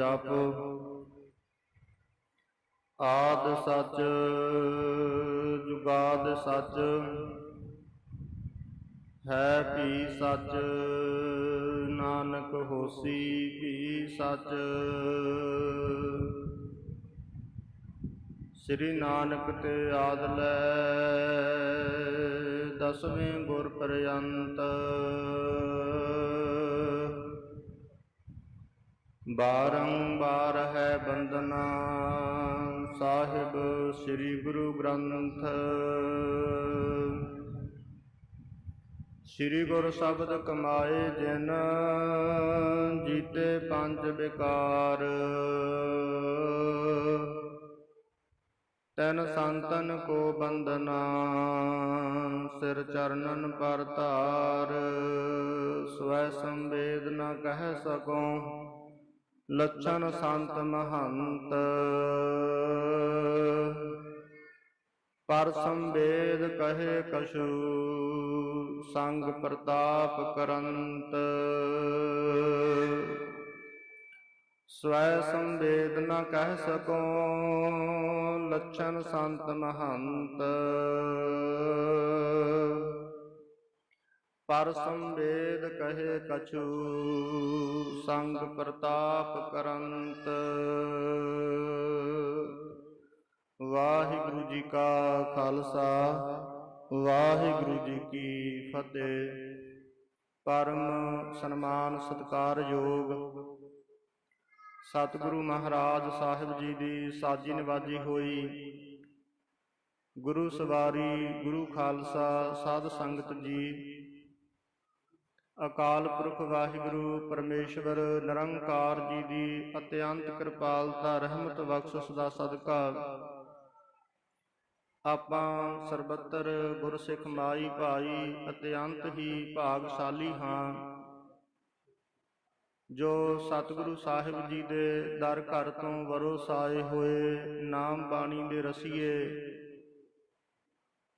ਜਪ। ਆਦ ਸੱਚ, ਜੁਗਾਦ ਸਚ। ਹੈ ਵੀ ਸਚ, ਨਾਨਕ ਹੋਸੀ ਵੀ ਸਚ। ਸ੍ਰੀ ਨਾਨਕ ਤੇ ਆਦਲੈ ਦਸਵੇਂ ਗੁਰ ਪਰਯੰਤ। ਬਾਰੰਬਾਰ ਹੈ ਬੰਦਨਾ ਸਾਹਿਬ ਸ੍ਰੀ ਗੁਰੂ ਗ੍ਰੰਥ। ਸ੍ਰੀ ਗੁਰ ਸ਼ਬਦ ਕਮਾਏ ਜਿਨ, ਜੀਤੇ ਪੰਜ ਵਿਕਾਰ। ਤੈਨ ਸੰਤਨ ਕੋ ਬੰਦਨਾ, ਸਿਰ ਚਰਨਨ ਪਰ ਧਾਰ। ਸਵੈ ਸੰਵੇਦਨਾ ਕਹਿ ਸਕੋ ਲੱਛਣ ਸੰਤ ਮਹੰਤ। ਪਰ ਸੰਵੇਦ ਕਹੇ ਕਛੂ ਸੰਗ ਪ੍ਰਤਾਪ ਕਰੰਤ। ਸਵੈ ਸੰਵੇਦ ਨ ਕਹਿ ਸਕੋ ਲੱਛਣ ਸੰਤ ਮਹੰਤ। ਪਰ ਸੰਵੇਦ ਕਹੇ ਕਛੂ, ਸੰਗ ਪ੍ਰਤਾਪ ਕਰੰਤ। ਵਾਹਿਗੁਰੂ ਜੀ ਕਾ ਖਾਲਸਾ, ਵਾਹਿਗੁਰੂ ਜੀ ਕੀ ਫਤਿਹ। ਪਰਮ ਸਨਮਾਨ ਸਤਕਾਰਯੋਗ ਸਤਿਗੁਰੂ ਮਹਾਰਾਜ ਸਾਹਿਬ ਜੀ ਦੀ ਸਾਜੀ ਨਿਵਾਜੀ ਹੋਈ। ਗੁਰੂ ਸਵਾਰੀ, ਗੁਰੂ ਖਾਲਸਾ, ਸਾਧ ਸੰਗਤ ਜੀ ਅਕਾਲ ਪੁਰਖ ਵਾਹਿਗੁਰੂ, ਪਰਮੇਸ਼ਵਰ, ਨਿਰੰਕਾਰ ਜੀ ਦੀ ਅਤਿਅੰਤ ਕਿਰਪਾਲਤਾ ਰਹਿਮਤ ਬਖਸ਼ਿਸ਼ ਦਾ ਸਦਕਾ। ਆਪਾਂ ਸਰਬੱਤਰ ਗੁਰਸਿੱਖ ਮਾਈ ਭਾਈ ਅਤਿਅੰਤ ਹੀ ਭਾਗਸ਼ਾਲੀ ਹਾਂ। ਜੋ ਸਤਿਗੁਰੂ ਸਾਹਿਬ ਜੀ ਦੇ ਦਰ ਘਰ ਤੋਂ ਵਰੋਸਾਏ ਹੋਏ ਨਾਮ ਬਾਣੀ ਦੇ ਰਸੀਏ,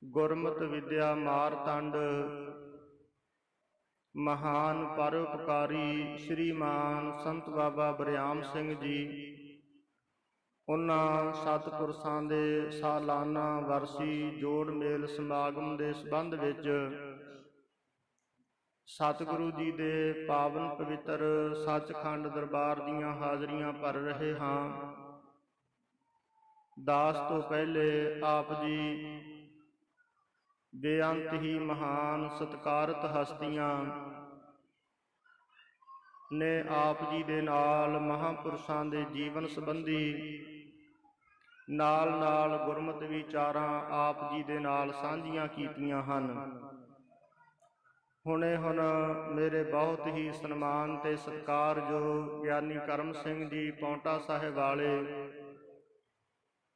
ਗੁਰਮਤ ਵਿਦਿਆ ਮਾਰਤੰਡ ਮਹਾਨ ਪਰਉਪਕਾਰੀ ਸ਼੍ਰੀਮਾਨ ਸੰਤ ਬਾਬਾ ਬਰਿਆਮ ਸਿੰਘ ਜੀ। ਉਹਨਾਂ ਸਤਿਪੁਰਸ਼ਾਂ ਦੇ ਸਾਲਾਨਾ ਵਰਸੀ ਜੋੜ ਮੇਲ ਸਮਾਗਮ ਦੇ ਸੰਬੰਧ ਵਿੱਚ ਸਤਿਗੁਰੂ ਜੀ ਦੇ ਪਾਵਨ ਪਵਿੱਤਰ ਸੱਚਖੰਡ ਦਰਬਾਰ ਦੀਆਂ ਹਾਜ਼ਰੀਆਂ ਭਰ ਰਹੇ ਹਾਂ। ਦਾਸ ਤੋਂ ਪਹਿਲੇ ਆਪ ਜੀ ਬੇਅੰਤ ਹੀ ਮਹਾਨ ਸਤਕਾਰਤ ਹਸਤੀਆਂ। ਨੇ ਆਪ ਜੀ ਦੇ ਨਾਲ ਮਹਾਪੁਰਸ਼ਾਂ ਦੇ ਜੀਵਨ ਸੰਬੰਧੀ ਨਾਲ ਨਾਲ ਗੁਰਮਤ ਵਿਚਾਰਾਂ ਆਪ ਜੀ ਦੇ ਨਾਲ ਸਾਂਝੀਆਂ ਕੀਤੀਆਂ ਹਨ। ਹੁਣੇ ਹੁਣ ਮੇਰੇ ਬਹੁਤ ਹੀ ਸਨਮਾਨ ਤੇ ਸਤਿਕਾਰਯੋਗ ਗਿਆਨੀ ਕਰਮ ਸਿੰਘ ਜੀ ਪੌਂਟਾ ਸਾਹਿਬ ਵਾਲੇ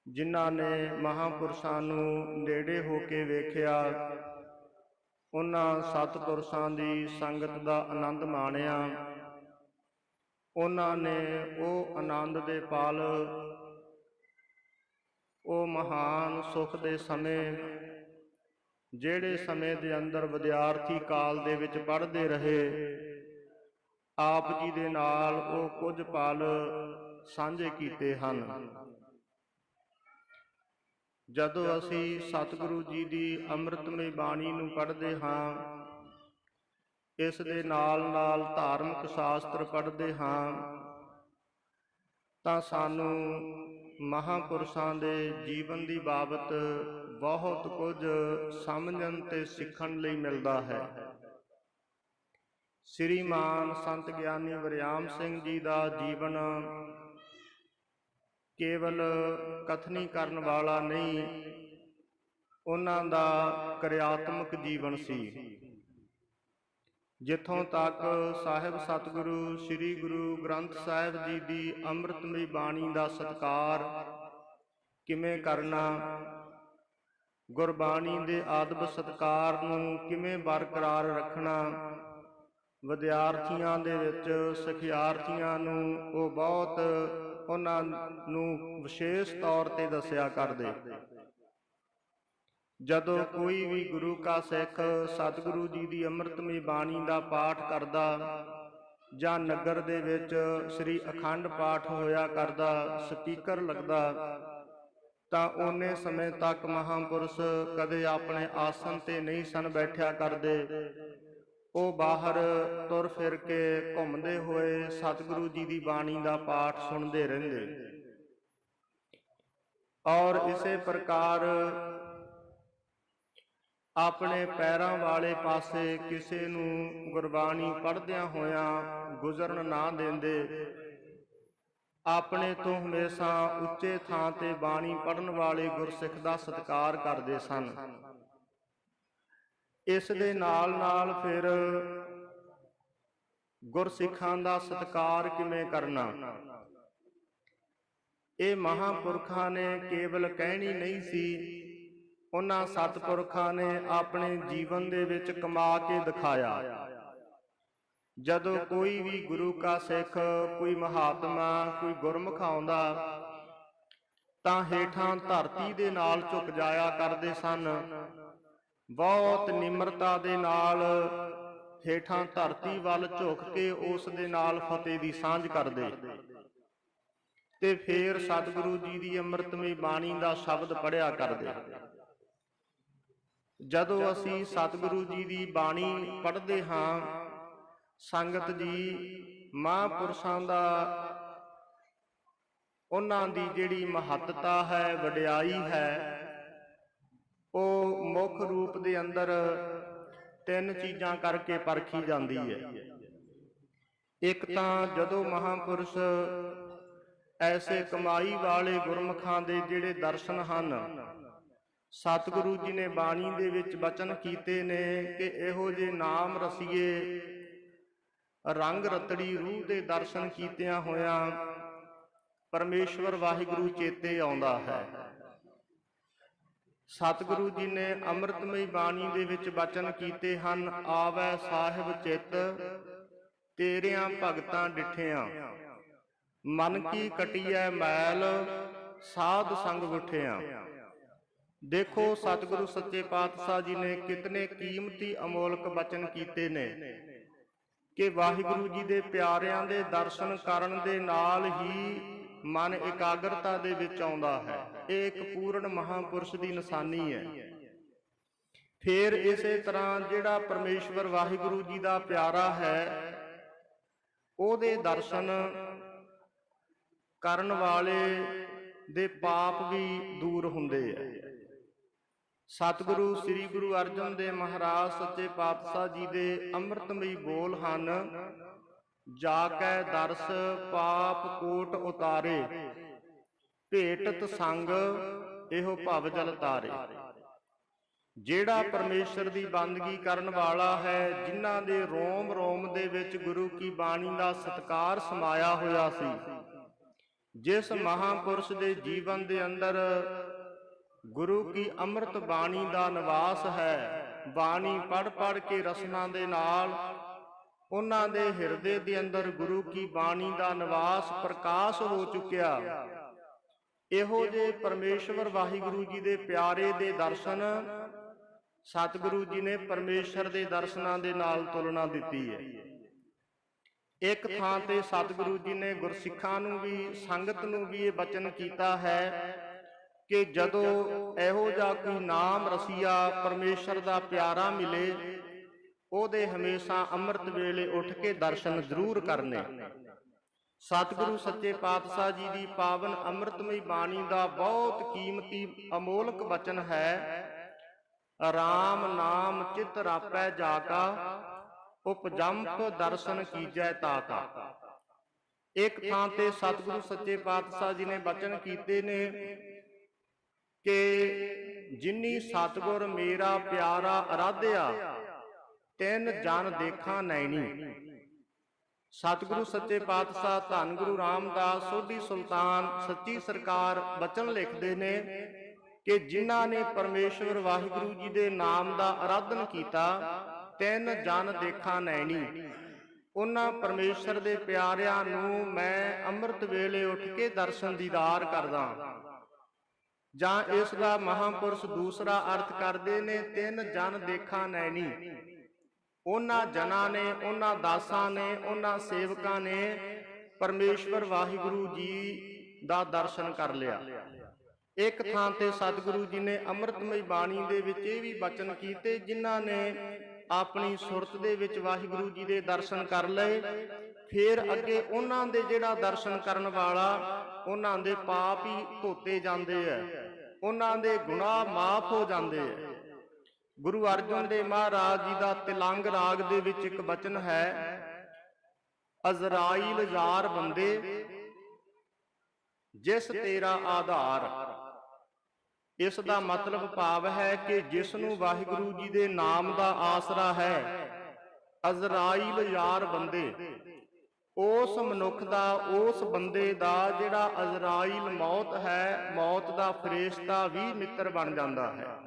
ਜਿਨ੍ਹਾਂ ਨੇ ਮਹਾਪੁਰਸ਼ਾਂ ਨੂੰ ਨੇੜੇ ਹੋ ਕੇ ਵੇਖਿਆ, ਉਹਨਾਂ ਸਤਿਪੁਰਸ਼ਾਂ ਦੀ ਸੰਗਤ ਦਾ ਆਨੰਦ ਮਾਣਿਆ। ਉਹਨਾਂ ਨੇ ਉਹ ਆਨੰਦ ਦੇ ਪਾਲ, ਉਹ ਮਹਾਨ ਸੁਖ ਦੇ ਸਮੇਂ, ਜਿਹੜੇ ਸਮੇਂ ਦੇ ਅੰਦਰ ਵਿਦਿਆਰਥੀ ਕਾਲ ਦੇ ਵਿੱਚ ਪੜ੍ਹਦੇ ਰਹੇ, ਆਪ ਜੀ ਦੇ ਨਾਲ ਉਹ ਕੁਝ ਪਲ ਸਾਂਝੇ ਕੀਤੇ ਹਨ। ਜਦੋਂ ਅਸੀਂ ਸਤਿਗੁਰੂ ਜੀ ਦੀ ਅੰਮ੍ਰਿਤਮਈ ਬਾਣੀ ਨੂੰ ਪੜ੍ਹਦੇ ਹਾਂ ਇਸ ਦੇ ਨਾਲ ਨਾਲ ਧਾਰਮਿਕ ਸ਼ਾਸਤਰ ਪੜ੍ਹਦੇ ਹਾਂ। ਤਾਂ ਸਾਨੂੰ ਮਹਾਪੁਰਸ਼ਾਂ ਦੇ ਜੀਵਨ ਦੀ ਬਾਬਤ ਬਹੁਤ ਕੁਝ ਸਮਝਣ ਤੇ ਸਿੱਖਣ ਲਈ ਮਿਲਦਾ ਹੈ। ਸ੍ਰੀਮਾਨ ਸੰਤ ਗਿਆਨੀ ਵਰਿਆਮ ਸਿੰਘ ਜੀ ਦਾ ਜੀਵਨ ਕੇਵਲ ਕਥਨੀ ਕਰਨ ਵਾਲਾ ਨਹੀਂ, ਉਹਨਾਂ ਦਾ ਕਿਰਿਆਤਮਕ ਜੀਵਨ ਸੀ। ਜਿੱਥੋਂ ਤੱਕ ਸਾਹਿਬ ਸਤਿਗੁਰੂ ਸ੍ਰੀ ਗੁਰੂ ਗ੍ਰੰਥ ਸਾਹਿਬ ਜੀ ਦੀ ਅੰਮ੍ਰਿਤਮਈ ਬਾਣੀ ਦਾ ਸਤਕਾਰ ਕਿਵੇਂ ਕਰਨਾ, ਗੁਰਬਾਣੀ ਦੇ ਆਦਬ ਸਤਕਾਰ ਨੂੰ ਕਿਵੇਂ ਬਰਕਰਾਰ ਰੱਖਣਾ ਵਿਦਿਆਰਥੀਆਂ ਦੇ ਵਿੱਚ, ਸਿਖਿਆਰਥੀਆਂ ਨੂੰ ਉਹ ਬਹੁਤ ਉਹਨਾਂ ਨੂੰ ਵਿਸ਼ੇਸ਼ ਤੌਰ ਤੇ ਦੱਸਿਆ ਕਰਦੇ। ਜਦੋਂ ਕੋਈ ਵੀ ਗੁਰੂ ਕਾ ਸਿੱਖ ਸਤਿਗੁਰੂ ਜੀ ਦੀ ਅੰਮ੍ਰਿਤਮਈ ਬਾਣੀ ਦਾ ਪਾਠ ਕਰਦਾ ਜਾਂ ਨਗਰ ਦੇ ਵਿੱਚ ਸ੍ਰੀ ਅਖੰਡ ਪਾਠ ਹੋਇਆ ਕਰਦਾ, ਸਪੀਕਰ ਲੱਗਦਾ, ਤਾਂ ਉਹਨੇ ਸਮੇਂ ਤੱਕ ਮਹਾਂਪੁਰਸ਼ ਕਦੇ ਆਪਣੇ ਆਸਨ ਤੇ ਨਹੀਂ ਸਨ ਬੈਠਿਆ ਕਰਦੇ। ਉਹ ਬਾਹਰ ਤੁਰ ਫਿਰ ਕੇ ਘੁੰਮਦੇ ਹੋਏ ਸਤਿਗੁਰੂ ਜੀ ਦੀ ਬਾਣੀ ਦਾ ਪਾਠ ਸੁਣਦੇ ਰਹਿੰਦੇ। ਔਰ ਇਸੇ ਪ੍ਰਕਾਰ ਆਪਣੇ ਪੈਰਾਂ ਵਾਲੇ ਪਾਸੇ ਕਿਸੇ ਨੂੰ ਗੁਰਬਾਣੀ ਪੜ੍ਹਦਿਆਂ ਹੋਇਆਂ ਗੁਜ਼ਰਨ ਨਾ ਦਿੰਦੇ। ਆਪਣੇ ਤੋਂ ਹਮੇਸ਼ਾ ਉੱਚੇ ਥਾਂ ਤੇ ਬਾਣੀ ਪੜਨ ਵਾਲੇ ਗੁਰਸਿੱਖ ਦਾ ਸਤਿਕਾਰ ਕਰਦੇ ਸਨ। ਇਸ ਦੇ ਨਾਲ ਨਾਲ ਫਿਰ ਗੁਰਸਿੱਖਾਂ ਦਾ ਸਤਿਕਾਰ ਕਿਵੇਂ ਕਰਨਾ? ਇਹ ਮਹਾਪੁਰਖਾਂ ਨੇ ਕੇਵਲ ਕਹਿਣੀ ਨਹੀਂ ਸੀ। ਉਹਨਾਂ ਸਤਿਪੁਰਖਾਂ ਨੇ ਆਪਣੇ ਜੀਵਨ ਦੇ ਵਿੱਚ ਕਮਾ ਕੇ ਦਿਖਾਇਆ। ਜਦੋਂ ਕੋਈ ਵੀ ਗੁਰੂ ਕਾ ਸਿੱਖ, ਕੋਈ ਮਹਾਤਮਾ, ਕੋਈ ਗੁਰਮੁਖ ਆਉਂਦਾ, ਤਾਂ ਹੇਠਾਂ ਧਰਤੀ ਦੇ ਨਾਲ ਝੁਕ ਜਾਇਆ ਕਰਦੇ ਸਨ। ਬਹੁਤ ਨਿਮਰਤਾ ਦੇ ਨਾਲ ਹੇਠਾਂ ਧਰਤੀ ਵੱਲ ਝੁਕ ਕੇ ਉਸ ਦੇ ਨਾਲ ਫਤਿਹ ਦੀ ਸਾਂਝ ਕਰਦੇ। ਤੇ ਫੇਰ ਸਤਿਗੁਰੂ ਜੀ ਦੀ ਅੰਮ੍ਰਿਤਮਈ ਬਾਣੀ ਦਾ ਸ਼ਬਦ ਪੜਿਆ ਕਰਦੇ। ਜਦੋਂ ਅਸੀਂ ਸਤਿਗੁਰੂ ਜੀ ਦੀ ਬਾਣੀ ਪੜ੍ਹਦੇ ਹਾਂ, ਸੰਗਤ ਜੀ, ਮਹਾਂਪੁਰਸ਼ਾਂ ਦਾ ਉਹਨਾਂ ਦੀ ਜਿਹੜੀ ਮਹੱਤਤਾ ਹੈ, ਵਡਿਆਈ ਹੈ ਉਹ ਮੁੱਖ ਰੂਪ ਦੇ ਅੰਦਰ ਤਿੰਨ ਚੀਜ਼ਾਂ ਕਰਕੇ ਪਰਖੀ ਜਾਂਦੀ ਹੈ। ਇੱਕ ਤਾਂ ਜਦੋਂ ਮਹਾਂਪੁਰਸ਼ ਐਸੇ ਕਮਾਈ ਵਾਲੇ ਗੁਰਮਖਾਂ ਦੇ ਜਿਹੜੇ ਦਰਸ਼ਨ ਹਨ, ਸਤਿਗੁਰੂ ਜੀ ਨੇ ਬਾਣੀ ਦੇ ਵਿੱਚ ਬਚਨ ਕੀਤੇ ਨੇ ਕਿ ਇਹੋ ਜੇ ਨਾਮ ਰਸੀਏ, ਰੰਗ ਰਤੜੀ ਰੂਹ ਦੇ ਦਰਸ਼ਨ ਕੀਤਿਆਂ ਹੋਇਆਂ ਪਰਮੇਸ਼ਵਰ ਵਾਹਿਗੁਰੂ ਚੇਤੇ ਆਉਂਦਾ ਹੈ। ਸਤਿਗੁਰੂ ਜੀ ਨੇ ਅੰਮ੍ਰਿਤਮਈ ਬਾਣੀ ਦੇ ਵਿੱਚ ਬਚਨ ਕੀਤੇ ਹਨ, ਆਵੈ ਸਾਹਿਬ ਚਿੱਤ, ਤੇਰਿਆਂ ਭਗਤਾਂ ਡਿਠਿਆਂ। ਮਨ ਕੀ ਕਟਿਐ ਮੈਲ, ਸਾਧ ਸੰਗ ਉਠਿਆਂ। ਦੇਖੋ ਸਤਿਗੁਰੂ ਸੱਚੇ ਪਾਤਸ਼ਾਹ ਜੀ ਨੇ ਕਿਤਨੇ ਕੀਮਤੀ ਅਮੋਲਕ ਬਚਨ ਕੀਤੇ ਨੇ। ਕਿ ਵਾਹਿਗੁਰੂ ਜੀ ਦੇ ਪਿਆਰਿਆਂ ਦੇ ਦਰਸ਼ਨ ਕਰਨ ਦੇ ਨਾਲ ਹੀ ਮਨ ਇਕਾਗਰਤਾ ਦੇ ਵਿੱਚ ਆਉਂਦਾ ਹੈ। ਇਹ ਇੱਕ ਪੂਰਨ ਮਹਾਪੁਰਸ਼ ਦੀ ਨਿਸ਼ਾਨੀ ਹੈ। ਫਿਰ ਇਸੇ ਤਰ੍ਹਾਂ ਜਿਹੜਾ ਪਰਮੇਸ਼ਵਰ ਵਾਹਿਗੁਰੂ ਜੀ ਦਾ ਪਿਆਰਾ ਹੈ, ਉਹਦੇ ਦਰਸ਼ਨ ਕਰਨ ਵਾਲੇ ਦੇ ਪਾਪ ਵੀ ਦੂਰ ਹੁੰਦੇ ਆ। ਸਤਿਗੁਰੂ ਸ੍ਰੀ ਗੁਰੂ ਅਰਜਨ ਦੇਵ ਮਹਾਰਾਜ ਸੱਚੇ ਪਾਤਸ਼ਾਹ ਜੀ ਦੇ ਅੰਮ੍ਰਿਤਮਈ ਬੋਲ ਹਨ। ਜਾ ਕੈ ਦਰਸ ਪਾਪ ਕੋਟ ਉਤਾਰੇ, ਭੇਟਤ ਸੰਗ ਇਹੋ ਭਵ ਜਲ ਤਾਰੇ ਜਿਹੜਾ ਪਰਮੇਸ਼ਰ ਦੀ ਬੰਦਗੀ ਕਰਨ ਵਾਲਾ ਹੈ, ਜਿਨ੍ਹਾਂ ਦੇ ਰੋਮ ਰੋਮ ਦੇ ਵਿੱਚ ਗੁਰੂ ਕੀ ਬਾਣੀ ਦਾ ਸਤਕਾਰ ਸਮਾਇਆ ਹੋਇਆ ਸੀ, ਜਿਸ ਮਹਾਪੁਰਸ਼ ਦੇ ਜੀਵਨ ਦੇ ਅੰਦਰ ਗੁਰੂ ਕੀ ਅੰਮ੍ਰਿਤ ਬਾਣੀ ਦਾ ਨਿਵਾਸ ਹੈ, ਬਾਣੀ ਪੜ ਪੜ ਕੇ ਰਸਨਾ ਦੇ ਨਾਲ ਉਹਨਾਂ ਦੇ ਹਿਰਦੇ ਦੇ ਅੰਦਰ ਗੁਰੂ ਕੀ ਬਾਣੀ ਦਾ ਨਿਵਾਸ ਪ੍ਰਕਾਸ਼ ਹੋ ਚੁੱਕਿਆ। ਇਹੋ ਜੇ ਪਰਮੇਸ਼ਵਰ ਵਾਹਿਗੁਰੂ ਜੀ ਦੇ ਪਿਆਰੇ ਦੇ ਦਰਸ਼ਨ ਸਤਿਗੁਰੂ ਜੀ ਨੇ ਪਰਮੇਸ਼ਰ ਦੇ ਦਰਸ਼ਨਾਂ ਦੇ ਨਾਲ ਤੁਲਨਾ ਦਿੱਤੀ ਹੈ। ਇੱਕ ਥਾਂ ਤੇ ਸਤਿਗੁਰੂ ਜੀ ਨੇ ਗੁਰਸਿੱਖਾਂ ਨੂੰ ਵੀ, ਸੰਗਤ ਨੂੰ ਵੀ ਇਹ ਬਚਨ ਕੀਤਾ ਹੈ ਕਿ ਜਦੋਂ ਇਹੋ ਜਿਹਾ ਕੋਈ ਨਾਮ ਰਸੀਆ ਪਰਮੇਸ਼ਰ ਦਾ ਪਿਆਰਾ ਮਿਲੇ ਉਹਦੇ ਹਮੇਸ਼ਾ ਅੰਮ੍ਰਿਤ ਵੇਲੇ ਉੱਠ ਕੇ ਦਰਸ਼ਨ ਜ਼ਰੂਰ ਕਰਨੇ। ਸਤਿਗੁਰੂ ਸੱਚੇ ਪਾਤਸ਼ਾਹ ਜੀ ਦੀ ਪਾਵਨ ਅੰਮ੍ਰਿਤਮਈ ਬਾਣੀ ਦਾ ਬਹੁਤ ਕੀਮਤੀ ਅਮੋਲਕ ਬਚਨ ਹੈ, ਰਾਮ ਨਾਮ ਚਿਤ ਰਾਪੈ ਜਾ ਉਪਜੰਪ ਦਰਸ਼ਨ ਕੀਜੈ ਤਾ ਕਾ ਇੱਕ ਥਾਂ ਤੇ ਸਤਿਗੁਰੂ ਸੱਚੇ ਪਾਤਸ਼ਾਹ ਜੀ ਨੇ ਬਚਨ ਕੀਤੇ ਨੇ ਕਿ ਜਿਨੀ ਸਤਿਗੁਰ ਮੇਰਾ ਪਿਆਰਾ ਅਰਾਧਿਆ ਤਿੰਨ ਜਨ ਦੇਖਾਂ ਨੈਣੀ। ਸਤਿਗੁਰੂ ਸੱਚੇ ਪਾਤਸ਼ਾਹ, ਧੰਨ ਗੁਰੂ ਰਾਮਦਾਸ, ਸੋਢੀ ਸੁਲਤਾਨ, ਸੱਚੀ ਸਰਕਾਰ ਬਚਨ ਲਿਖਦੇ ਨੇ ਕਿ ਜਿਨ੍ਹਾਂ ਨੇ ਪਰਮੇਸ਼ਵਰ ਵਾਹਿਗੁਰੂ ਜੀ ਦੇ ਨਾਮ ਦਾ ਆਰਾਧਨ ਕੀਤਾ, ਤਿੰਨ ਜਨ ਦੇਖਾਂ ਨੈਣੀ। ਉਹਨਾਂ ਪਰਮੇਸ਼ਰ ਦੇ ਪਿਆਰਿਆਂ ਨੂੰ ਮੈਂ ਅੰਮ੍ਰਿਤ ਵੇਲੇ ਉੱਠ ਕੇ ਦਰਸ਼ਨ ਦੀਦਾਰ ਕਰਦਾ। ਜਾਂ ਇਸ ਦਾ ਮਹਾਪੁਰਸ਼ ਦੂਸਰਾ ਅਰਥ ਕਰਦੇ ਨੇ, ਤਿੰਨ ਜਨ ਦੇਖਾਂ ਨੈਣੀ। ਉਹਨਾਂ ਜਨਾਂ ਨੇ, ਉਹਨਾਂ ਦਾਸਾਂ ਨੇ, ਉਹਨਾਂ ਸੇਵਕਾਂ ਨੇ ਪਰਮੇਸ਼ਵਰ ਵਾਹਿਗੁਰੂ ਜੀ ਦਾ ਦਰਸ਼ਨ ਕਰ ਲਿਆ। ਇੱਕ ਥਾਂ ਤੇ ਸਤਿਗੁਰੂ ਜੀ ਨੇ ਅੰਮ੍ਰਿਤਮਈ ਬਾਣੀ ਦੇ ਵਿੱਚ ਇਹ ਵੀ ਬਚਨ ਕੀਤੇ, ਜਿਨ੍ਹਾਂ ਨੇ ਆਪਣੀ ਸੁਰਤ ਦੇ ਵਿੱਚ ਵਾਹਿਗੁਰੂ ਜੀ ਦੇ ਦਰਸ਼ਨ ਕਰ ਲਏ। ਫਿਰ ਅੱਗੇ ਉਹਨਾਂ ਦੇ ਜਿਹੜਾ ਦਰਸ਼ਨ ਕਰਨ ਵਾਲਾ, ਉਹਨਾਂ ਦੇ ਪਾਪ ਹੀ ਧੋਤੇ ਜਾਂਦੇ ਐ ਉਹਨਾਂ ਦੇ ਗੁਨਾਹ ਮਾਫ ਹੋ ਜਾਂਦੇ ਐ ਗੁਰੂ ਅਰਜਨ ਦੇਵ ਮਹਾਰਾਜ ਜੀ ਦਾ ਤਿਲੰਗ ਰਾਗ ਦੇ ਵਿੱਚ ਇੱਕ ਬਚਨ ਹੈ, ਅਜ਼ਰਾਈਲ ਯਾਰ ਬੰਦੇ, ਜਿਸ ਤੇਰਾ ਆਧਾਰ। ਇਸ ਦਾ ਮਤਲਬ ਭਾਵ ਹੈ ਕਿ ਜਿਸ ਨੂੰ ਵਾਹਿਗੁਰੂ ਜੀ ਦੇ ਨਾਮ ਦਾ ਆਸਰਾ ਹੈ, ਅਜ਼ਰਾਈਲ ਯਾਰ ਬੰਦੇ। ਉਸ ਮਨੁੱਖ ਦਾ, ਉਸ ਬੰਦੇ ਦਾ ਜਿਹੜਾ ਅਜ਼ਰਾਈਲ ਮੌਤ ਹੈ, ਮੌਤ ਦਾ ਫਰਿਸ਼ਤਾ ਵੀ ਮਿੱਤਰ ਬਣ ਜਾਂਦਾ ਹੈ।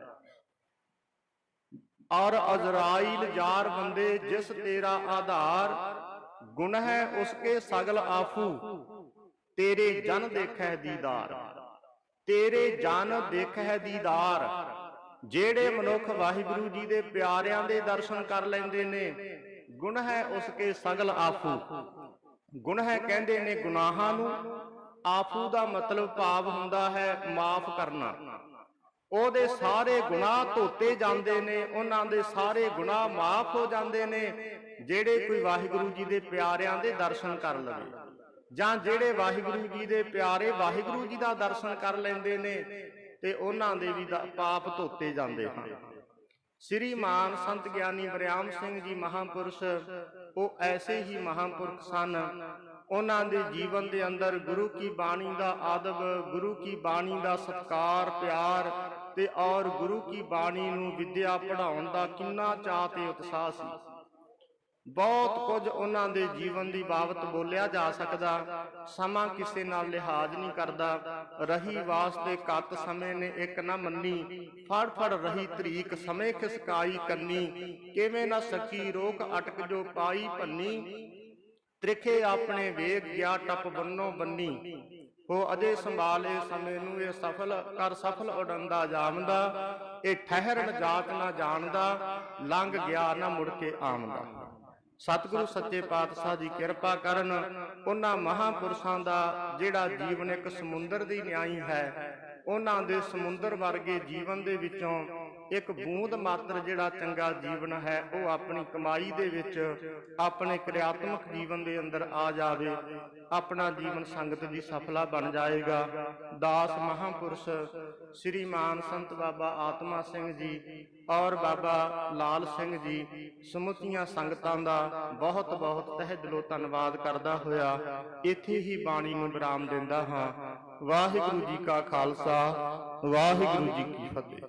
ਔਰ ਅਜ਼ਰਾਈਲ ਯਾਰ ਬੰਦੇ, ਜਿਸ ਤੇਰਾ ਆਧਾਰ ਗੁਣ ਹੈ, ਉਸਕੇ ਸਗਲ ਆਫੂ। ਤੇਰੇ ਜਨ ਦੇਖੈ ਦੀਦਾਰ। ਤੇਰੇ ਜਨ ਦੇਖੈ ਦੀਦਾਰ। ਜਿਹੜੇ ਮਨੁੱਖ ਵਾਹਿਗੁਰੂ ਜੀ ਦੇ ਪਿਆਰਿਆਂ ਦੇ ਦਰਸ਼ਨ ਕਰ ਲੈਂਦੇ ਨੇ, ਗੁਣ ਹੈ ਉਸਕੇ ਸਗਲ ਆਫੂ। ਗੁਣ ਹੈ ਕਹਿੰਦੇ ਨੇ ਗੁਨਾਹਾਂ ਨੂੰ, ਆਫੂ ਦਾ ਮਤਲਬ ਭਾਵ ਹੁੰਦਾ ਹੈ ਮਾਫ ਕਰਨਾ। ਉਹਦੇ ਸਾਰੇ ਗੁਨਾਹ ਧੋਤੇ ਜਾਂਦੇ ਨੇ ਉਹਨਾਂ ਦੇ ਸਾਰੇ ਗੁਨਾਹ ਮਾਫ ਹੋ ਜਾਂਦੇ ਨੇ ਜਿਹੜੇ ਕੋਈ ਵਾਹਿਗੁਰੂ ਜੀ ਦੇ ਪਿਆਰਿਆਂ ਦੇ ਦਰਸ਼ਨ ਕਰ ਲਵੇ ਜਾਂ ਜਿਹੜੇ ਵਾਹਿਗੁਰੂ ਜੀ ਦੇ ਪਿਆਰੇ ਵਾਹਿਗੁਰੂ ਜੀ ਦਾ ਦਰਸ਼ਨ ਕਰ ਲੈਂਦੇ ਨੇ ਤੇ ਉਹਨਾਂ ਦੇ ਵੀ ਦਾ- ਪਾਪ ਧੋਤੇ ਜਾਂਦੇ ਹਨ। ਸ੍ਰੀ ਮਾਨ ਸੰਤ ਗਿਆਨੀ ਬਰਿਆਮ ਸਿੰਘ ਜੀ ਮਹਾਪੁਰਸ਼ ਉਹ ਐਸੇ ਹੀ ਮਹਾਪੁਰਖ ਸਨ। ਉਹਨਾਂ ਦੇ ਜੀਵਨ ਦੇ ਅੰਦਰ ਗੁਰੂ ਕੀ ਬਾਣੀ ਦਾ ਆਦਬ ਗੁਰੂ ਕੀ ਬਾਣੀ ਦਾ ਸਤਕਾਰ ਪਿਆਰ ਤੇ ਔਰ ਗੁਰੂ ਕੀ ਬਾਣੀ ਨੂੰ ਵਿਦਿਆ ਪੜਾਉਣ ਦਾ ਕਿੰਨਾ ਚਾਅ ਤੇ ਉਤਸ਼ਾਹ ਸੀ। ਬਹੁਤ ਕੁਝ ਉਹਨਾਂ ਦੇ ਜੀਵਨ ਦੀ ਬਾਬਤ ਬੋਲਿਆ ਜਾ ਸਕਦਾ, ਸਮਾਂ ਕਿਸੇ ਨਾਲ ਲਿਹਾਜ਼ ਨਹੀਂ ਕਰਦਾ। ਰਹੀ ਵਾਸਤੇ ਕੱਤ ਸਮੇਂ ਨੇ ਇੱਕ ਨਾ ਮੰਨੀ ਫੜ ਫੜ ਰਹੀ ਤਰੀਕ ਸਮੇਂ ਖਿਸਕਾਈ ਕੰਨੀ, ਕਿਵੇਂ ਨਾ ਸਕੀ ਰੋਕ ਅਟਕ ਜੋ ਪਾਈ ਭੰਨੀ। ਤ੍ਰਿਖੇ ਆਪਣੇ ਵੇਖ ਗਿਆ ਟੱਪ ਬੰਨੋ ਬੰਨੀ। ਉਹ ਅਜੇ ਸੰਭਾਲੇ ਸਮੇਂ ਨੂੰ, ਇਹ ਸਫਲ ਕਰ ਸਫਲ ਉਡੰਦਾ ਜਾਮਦਾ ਇਹ ਠਹਿਰਨ ਜਾਤ ਨਾ ਜਾਣਦਾ, ਲੰਘ ਗਿਆ ਨਾ ਮੁੜ ਕੇ ਆਮਦਾ ਸਤਿਗੁਰੂ ਸੱਚੇ ਪਾਤਸ਼ਾਹ ਦੀ ਕਿਰਪਾ ਕਰਨ ਉਹਨਾਂ ਮਹਾਪੁਰਸ਼ਾਂ ਦਾ, ਜਿਹੜਾ ਜੀਵਨ ਇੱਕ ਸਮੁੰਦਰ ਦੀ ਨਿਆਈ ਹੈ, ਉਹਨਾਂ ਦੇ ਸਮੁੰਦਰ ਵਰਗੇ ਜੀਵਨ ਦੇ ਵਿੱਚੋਂ ਇੱਕ ਬੂੰਦ ਮਾਤਰ ਜਿਹੜਾ ਚੰਗਾ ਜੀਵਨ ਹੈ, ਉਹ ਆਪਣੀ ਕਮਾਈ ਦੇ ਵਿੱਚ, ਆਪਣੇ ਕਿਰਿਆਤਮਕ ਜੀਵਨ ਦੇ ਅੰਦਰ ਆ ਜਾਵੇ, ਆਪਣਾ ਜੀਵਨ ਸੰਗਤ ਦੀ ਸਫਲਾ ਬਣ ਜਾਏਗਾ। ਦਾਸ ਮਹਾਪੁਰਸ਼ ਸ੍ਰੀ ਮਾਨ ਸੰਤ ਬਾਬਾ ਆਤਮਾ ਸਿੰਘ ਜੀ ਔਰ ਬਾਬਾ ਲਾਲ ਸਿੰਘ ਜੀ ਸਮੁੱਚੀਆਂ ਸੰਗਤਾਂ ਦਾ ਬਹੁਤ ਬਹੁਤ ਤਹਿ ਦਿਲੋਂ ਧੰਨਵਾਦ ਕਰਦਾ ਹੋਇਆ, ਇੱਥੇ ਹੀ ਬਾਣੀ ਨੂੰ ਵਿਰਾਮ ਦਿੰਦਾ ਹਾਂ। ਵਾਹਿਗੁਰੂ ਜੀ ਕਾ ਖਾਲਸਾ, ਵਾਹਿਗੁਰੂ ਜੀ ਕੀ ਫਤਿਹ।